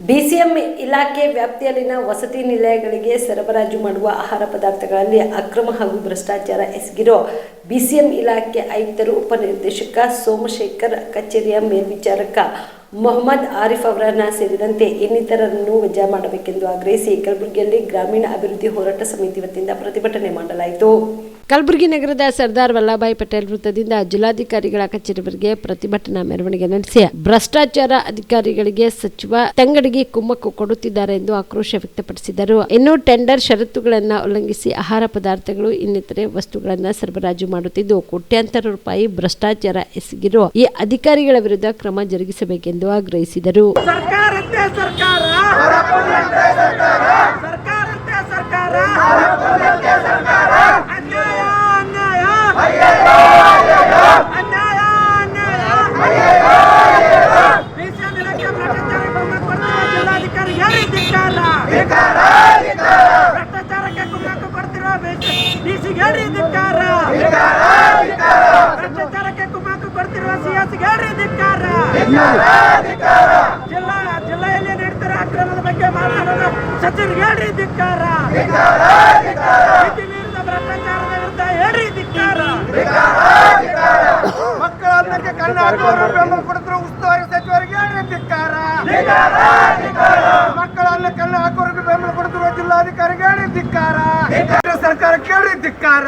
BCM ಇಲಾಖೆ ವ್ಯಾಪ್ತಿಯಲ್ಲಿನ ವಸತಿ ನಿಲಯಗಳಿಗೆ ಸರಬರಾಜು ಮಾಡುವ ಆಹಾರ ಪದಾರ್ಥಗಳಲ್ಲಿ ಅಕ್ರಮ ಹಾಗೂ ಭ್ರಷ್ಟಾಚಾರ ಎಸಗಿರೋ ಬಿಸಿಎಂ ಇಲಾಖೆ ಆಯುಕ್ತರು ಉಪನಿರ್ದೇಶಕ ಸೋಮಶೇಖರ್, ಕಚೇರಿಯ ಮೇಲ್ವಿಚಾರಕ ಮೊಹಮ್ಮದ್ ಆರಿಫ್ ಅವರನ್ನ ಸೇರಿದಂತೆ ಇನ್ನಿತರರನ್ನು ವಜಾ ಮಾಡಬೇಕೆಂದು ಆಗ್ರಹಿಸಿ ಕಲಬುರಗಿಯಲ್ಲಿ ಗ್ರಾಮೀಣ ಅಭಿವೃದ್ಧಿ ಹೋರಾಟ ಸಮಿತಿ ವತಿಯಿಂದ ಪ್ರತಿಭಟನೆ ಮಾಡಲಾಯಿತು. ಕಲಬುರಗಿ ನಗರದ ಸರ್ದಾರ್ ವಲ್ಲಭಾಯಿ ಪಟೇಲ್ ವೃತ್ತದಿಂದ ಜಿಲ್ಲಾಧಿಕಾರಿಗಳ ಕಚೇರಿವರೆಗೆ ಪ್ರತಿಭಟನಾ ಮೆರವಣಿಗೆ ನಡೆಸಿ ಭ್ರಷ್ಟಾಚಾರ ಅಧಿಕಾರಿಗಳಿಗೆ ಸಚಿವ ತಂಗಡಿಗೆ ಕುಮ್ಮಕ್ಕು ಕೊಡುತ್ತಿದ್ದಾರೆ ಎಂದು ಆಕ್ರೋಶ ವ್ಯಕ್ತಪಡಿಸಿದರು. ಇನ್ನು ಟೆಂಡರ್ ಷರತ್ತುಗಳನ್ನು ಉಲ್ಲಂಘಿಸಿ ಆಹಾರ ಪದಾರ್ಥಗಳು ಇನ್ನಿತರೆ ವಸ್ತುಗಳನ್ನು ಸರಬರಾಜು ಮಾಡುತ್ತಿದ್ದು, ಕೋಟ್ಯಾಂತರ ರೂಪಾಯಿ ಭ್ರಷ್ಟಾಚಾರ ಎಸಗಿರುವ ಈ ಅಧಿಕಾರಿಗಳ ವಿರುದ್ಧ ಕ್ರಮ ಜರುಗಿಸಬೇಕೆಂದು ಆಗ್ರಹಿಸಿದರು. ಸರ್ಕಾರ ಸರ್ಕಾರದ್ದೇ ಸರ್ಕಾರ ಅನ್ಯಾಯ ಅನ್ಯಾಯ ಅನ್ಯಾಯ ಅನ್ಯಾಯ ಬಿಸಿಎಂ ಇಲಾಖೆ ಭ್ರಷ್ಟಾಚಾರಕ್ಕೆ ಕುಮ್ಮಕ್ಕು ಕೊಡ್ತಿರುವ ಜಿಲ್ಲಾಧಿಕಾರಿ ಹೇಳಿ ಧಿಕ್ಕಾರ ಭ್ರಷ್ಟಾಚಾರಕ್ಕೆ ಕುಮ್ಮಕ್ಕು ಕೊಡ್ತಿರುವ ಡಿಸಿಗೆ ಹೇಳಿ ಧಿಕ್ಕಾರ ಭ್ರಷ್ಟಾಚಾರಕ್ಕೆ ಕುಮ್ಮಕ್ಕು ಕೊಡ್ತಿರುವ ಸಿಎಸ್ ಹೇಳಿ ಧಿಕ್ಕಾರ ಜಿಲ್ಲಾ ಜಿಲ್ಲೆಯಲ್ಲಿ ನಡೀತಿರೋ ಅಕ್ರಮದ ಬಗ್ಗೆ ಮಾತನಾಡಲು ಸಚಿವರಿಗೆ ಹೇಳ್ರಿ ಧಿಕ್ಕಾರ. ಮೀರಿದ ಭ್ರಷ್ಟಾಚಾರದ ವಿರುದ್ಧ ಹೇಳ್ರಿ ಧಿಕ್ಕಾರ. ಮಕ್ಕಳ ಅನ್ನಕ್ಕೆ ಕಣ್ಣು ಹಾಕುವವರು ಬೆಂಬಲ ಕೊಡ್ತಿರೋ ಉಸ್ತುವಾರಿ ಸಚಿವರಿಗೆ ಹೇಳ್ರಿ ಧಿಕ್ಕಾರ. ಮಕ್ಕಳ ಅನ್ನ ಕಣ್ಣು ಹಾಕುವವರಿಗೆ ಬೆಂಬಲ ಕೊಡ್ತಿರುವ ಜಿಲ್ಲಾಧಿಕಾರಿಗೆ ಹೇಳ್ರಿ ಧಿಕ್ಕಾರ. ಸರ್ಕಾರ ಕೇಳಿ ಧಿಕ್ಕಾರ.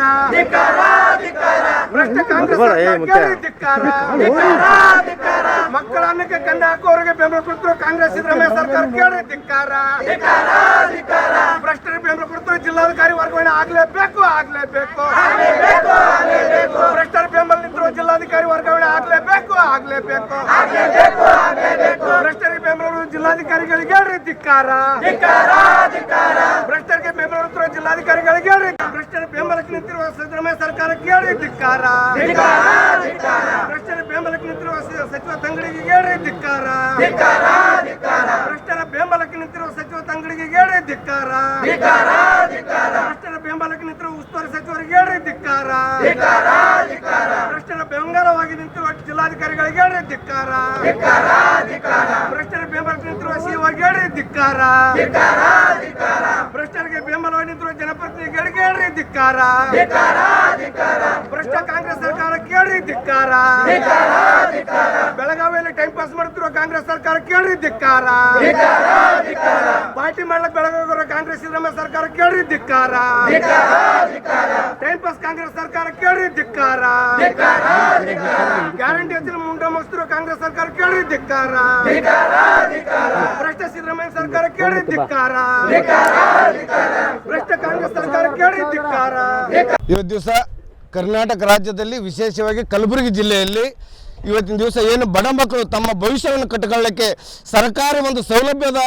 ಭ್ರಷ್ಟ ಕಾಂಗ್ರೆಸ್ ಧಿಕ್ಕಾರ. ಮಕ್ಕಳ ಅನ್ನಕ್ಕೆ ಕಣ್ಣು ಹಾಕುವವರಿಗೆ ಬೆಂಬಲ ಕೊಡ್ತು ಕಾಂಗ್ರೆಸ್ ಸಿದ್ದರಾಮಯ್ಯ ಸರ್ಕಾರ ಕೇಳಿ ಧಿಕ್ಕಾರ. ಭ್ರಷ್ಟರಿಗೆ ಬೆಂಬಲ ಕೊಡ್ತು ಜಿಲ್ಲಾಧಿಕಾರಿ ವರ್ಗಾವಣೆ ಆಗ್ಲೇಬೇಕು ಆಗ್ಲೇಬೇಕು. ಭ್ರಷ್ಟರ ಬೆಂಬಲ ನಿಂತರು ಜಿಲ್ಲಾಧಿಕಾರಿ ವರ್ಗಾವಣೆ ಆಗ್ಲೇಬೇಕು ಆಗ್ಲೇಬೇಕು. ಭ್ರಷ್ಟರಿಗೆ ಬೆಂಬಲ ಜಿಲ್ಲಾಧಿಕಾರಿಗಳಿಗೆ ಹೇಳ್ರಿ ಧಿಕ್ಕಾರ. ಭ್ರಷ್ಟರಿಗೆ ಬೆಂಬಲ ಜಿಲ್ಲಾಧಿಕಾರಿಗಳಿಗೆ ಹೇಳ್ರಿ ಭ್ರಷ್ಟರ ಬೆಂಬಲಕ್ಕೆ ನಿಂತಿರುವ ಸಿದ್ದರಾಮಯ್ಯ ಸರ್ಕಾರ ಕೇಳಿ ಧಿಕ್ಕಾರ. ಭ್ರಷ್ಟರ ಬೆಂಬಲಕ್ಕೆ ನಿಂತಿರುವ ಸಚಿವ ತಂಗಡಿಗೆ ಹೇಳಿ ಧಿಕ್ಕಾರ. ಭ್ರಷ್ಟರ ಬೆಂಬಲಕ್ಕೆ ನಿಂತಿರುವ ಸಚಿವ ತಂಗಡಿಗೆ ಹೇಳಿ ಧಿಕ್ಕಾರ. ಭ್ರಷ್ಟರ ಬೆಂಬಲಕ್ಕೆ ನಿಂತಿರುವ ಉಸ್ತುವಾರಿ ಸಚಿವರಿಗೆ ಹೇಳಿ ಧಿಕ್ಕಾರ. ಭ್ರಷ್ಟರ ಬೆಂಗಾರವಾಗಿ ನಿಂತಿರುವ ಜಿಲ್ಲಾಧಿಕಾರಿಗಳಿಗೆ ಹೇಳಿ ಧಿಕ್ಕಾರ. ಭ್ರಷ್ಟರ ಬೆಂಬಲಕ್ಕೆ ನಿಂತಿರುವ ಸಿಒಗೆ ಹೇಳಿ ಧಿಕ್ಕಾರ ಭ್ರಷ್ಟರಿಗೆ ಬೆಂಬಲವಾಗಿ ನಿಂತಿರುವ ಜನಪ್ರತಿನಿಧಿಗಳಿಗೆ ಕೇಳ್ರಿ ಧಿಕ್ಕಾರ. ಭ್ರಷ್ಟ ಕಾಂಗ್ರೆಸ್ ಸರ್ಕಾರ ಕೇಳ್ರಿ ಧಿಕ್ಕಾರ. ಬೆಳಗಾವಿಯಲ್ಲಿ ಟೈಮ್ ಪಾಸ್ ಮಾಡುತ್ತಿರುವ ಕಾಂಗ್ರೆಸ್ ಸರ್ಕಾರ ಕೇಳ್ರಿ ಧಿಕ್ಕಾರ. ಪಾರ್ಟಿ ಮಾಡ್ಲಕ್ ಬೆಳಗಾವಿ ಕಾಂಗ್ರೆಸ್ ಸಿದ್ದರಾಮಯ್ಯ ಸರ್ಕಾರ ಕೇಳ್ರಿ ಧಿಕ್ಕಾರ. ಟೈಮ್ ಪಾಸ್ ಕಾಂಗ್ರೆಸ್ ಸರ್ಕಾರ ಕೇಳ್ರಿ ಧಿಕ್ಕಾರ. ಗ್ಯಾರಂಟಿ ಹಚ್ಚಿನ ಮುಂಡ ಮುಗಿಸ್ತಿರೋ ಕಾಂಗ್ರೆಸ್ ಸರ್ಕಾರ ಕೇಳ್ರಿ ಧಿಕ್ಕಾರ. ಭ್ರಷ್ಟ ಸಿದ್ದರಾಮಯ್ಯ ಸರ್ಕಾರ ಕೇಳ್ರಿ ಧಿಕ್ಕಾರ. ಭ್ರಷ್ಟ ಕಾಂಗ್ರೆಸ್ ಸರ್ಕಾರ ಕೇಳ್ರಿ ಧಿಕ್ಕಾರ. ಇವತ್ತು ದಿವಸ ಕರ್ನಾಟಕ ರಾಜ್ಯದಲ್ಲಿ ವಿಶೇಷವಾಗಿ ಕಲಬುರಗಿ ಜಿಲ್ಲೆಯಲ್ಲಿ ಇವತ್ತಿನ ದಿವಸ ಏನು ಬಡ ಮಕ್ಕಳು ತಮ್ಮ ಭವಿಷ್ಯವನ್ನು ಕಟ್ಟಿಕೊಳ್ಳಕ್ಕೆ ಸರ್ಕಾರ ಒಂದು ಸೌಲಭ್ಯದ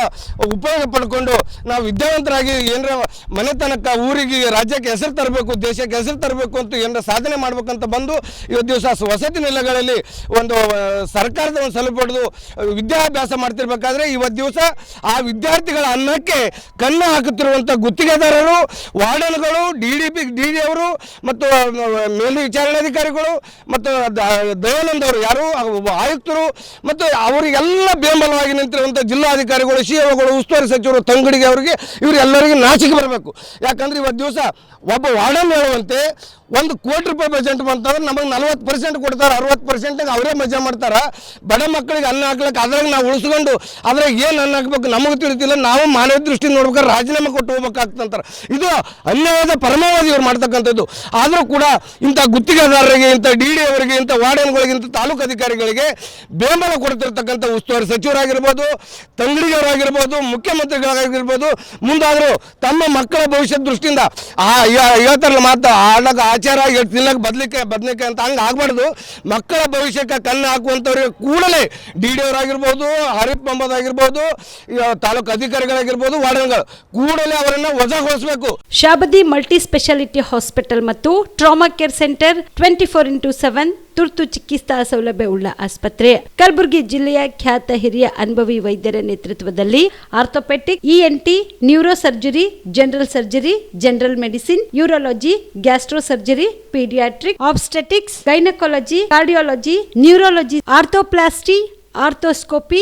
ಉಪಯೋಗ ಪಡ್ಕೊಂಡು ನಾವು ವಿದ್ಯಾವಂತರಾಗಿ ಏನರ ಮನೆತನಕ ಊರಿಗೆ ರಾಜ್ಯಕ್ಕೆ ಹೆಸರು ತರಬೇಕು, ದೇಶಕ್ಕೆ ಹೆಸರು ತರಬೇಕು ಅಂತ ಏನರ ಸಾಧನೆ ಮಾಡ್ಬೇಕಂತ ಬಂದು ಇವತ್ತು ದಿವಸ ವಸತಿ ನಿಲಯಗಳಲ್ಲಿ ಒಂದು ಸರ್ಕಾರದ ಒಂದು ಸೌಲಭ್ಯ ಪಡೆದು ವಿದ್ಯಾಭ್ಯಾಸ ಮಾಡ್ತಿರ್ಬೇಕಾದ್ರೆ ಇವತ್ತು ದಿವಸ ಆ ವಿದ್ಯಾರ್ಥಿಗಳ ಅನ್ನಕ್ಕೆ ಕಣ್ಣು ಹಾಕುತ್ತಿರುವಂಥ ಗುತ್ತಿಗೆದಾರರು, ವಾರ್ಡನ್ಗಳು, D D P, D D ಅವರು ಮತ್ತು ಮೇಲ್ವಿಚಾರಣಾಧಿಕಾರಿಗಳು ಮತ್ತು ದಯಾನಂದ್ ಅವರು ಯಾರು ಆಯುಕ್ತರು, ಮತ್ತು ಅವರಿಗೆಲ್ಲ ಬೆಂಬಲವಾಗಿ ನಿಂತಿರುವಂಥ ಜಿಲ್ಲಾಧಿಕಾರಿಗಳು, ಸಿ ಒಗಳು, ಉಸ್ತುವಾರಿ ಸಚಿವರು, ತಂಗಡಿಗೆ ಅವರಿಗೆ ಇವರೆಲ್ಲರಿಗೆ ನಾಚಿಕೆ ಬರಬೇಕು. ಯಾಕಂದ್ರೆ ಇವತ್ತು ದಿವಸ ಒಬ್ಬ ವಾರ್ಡನ್ ಹೇಳುವಂತೆ ಒಂದು ಕೋಟಿ ರೂಪಾಯಿ ಬಜೆಟ್ ಬಂತಂದ್ರೆ ನಮಗೆ ನಲ್ವತ್ತು ಪರ್ಸೆಂಟ್ ಕೊಡ್ತಾರೆ, ಅರವತ್ತು ಪರ್ಸೆಂಟಿಗೆ ಅವರೇ ಮಜಾ ಮಾಡ್ತಾರೆ. ಬಡ ಮಕ್ಕಳಿಗೆ ಅನ್ನ ಹಾಕ್ಲಿಕ್ಕೆ ಅದ್ರಾಗ ನಾವು ಉಳಿಸ್ಕೊಂಡು ಅದ್ರಾಗ ಏನು ಅನ್ನ ಹಾಕ್ಬೇಕು ನಮಗೆ ತಿಳಿತಿಲ್ಲ, ನಾವು ಮಾನವ ದೃಷ್ಟಿ ನೋಡ್ಬೇಕಾದ್ರೆ ರಾಜೀನಾಮೆ ಕೊಟ್ಟು ಹೋಗ್ಬೇಕಾಗ್ತಂತಾರೆ ಇದು ಅನ್ಯಾಯದ ಪರಮಾವಧಿ ಇವ್ರು ಮಾಡ್ತಕ್ಕಂಥದ್ದು. ಆದರೂ ಕೂಡ ಇಂಥ ಗುತ್ತಿಗೆದಾರರಿಗೆ, ಇಂಥ ಡಿ ಡಿ ಅವರಿಗೆ, ಇಂಥ ವಾರ್ಡನ್ಗಳಿಗೆ, ಇಂಥ ತಾಲೂಕು ಅಧಿಕಾರಿಗಳಿಗೆ ಬೆಂಬಲ ಕೊಡ್ತಿರ್ತಕ್ಕಂಥ ಉಸ್ತುವಾರಿ ಸಚಿವರಾಗಿರ್ಬೋದು ತಂಗಡಿಗರಾಗಿರ್ಬೋದು ಮುಖ್ಯಮಂತ್ರಿಗಳಾಗಿರ್ಬೋದು, ಮುಂದಾದರೂ ತಮ್ಮ ಮಕ್ಕಳ ಭವಿಷ್ಯದ ದೃಷ್ಟಿಯಿಂದ ಆ ಹೇಳ್ತಾರಲ್ಲ ಮಾತು ಆಡಕ್ಕೆ ಆಚಾರ ತಿನ್ನಕ್ಕೆ ಬದಲಿಕೆ ಬದಲಿಕಾಯಿ ಅಂತ ಹಂಗೆ ಆಗಬಾರ್ದು. ಮಕ್ಕಳ ಭವಿಷ್ಯಕ್ಕೆ ಕಣ್ಣು ಹಾಕುವಂಥವ್ರಿಗೆ ಕೂಡಲೇ ಡಿ ಡಿ ಅವರಾಗಿರ್ಬೋದು ಹರೀಫ್ ಮೊಹಮ್ಮದ್ ಆಗಿರ್ಬೋದು ತಾಲೂಕು ಅಧಿಕಾರಿಗಳಾಗಿರ್ಬೋದು, ವಾರ್ಡನ್ಗಳು ಕೂಡಲೇ ಅವರನ್ನು ವಜಾಗೊಳಿಸಬೇಕು. Shabadi multi specialty hospital and trauma care centre twenty four into seven ತುರ್ತು ಚಿಕಿತ್ಸಾ ಸೌಲಭ್ಯವುಳ್ಳ ಆಸ್ಪತ್ರೆ. ಕಲಬುರಗಿ ಜಿಲ್ಲೆಯ ಖ್ಯಾತ ಹಿರಿಯ ಅನುಭವಿ ವೈದ್ಯರ ನೇತೃತ್ವದಲ್ಲಿ orthopaedic ENT neuro surgery general surgery, general medicine, urology gastro surgery paediatric, obstetrics, gynaecology, cardiology, neurology, arthroplasty, arthroscopy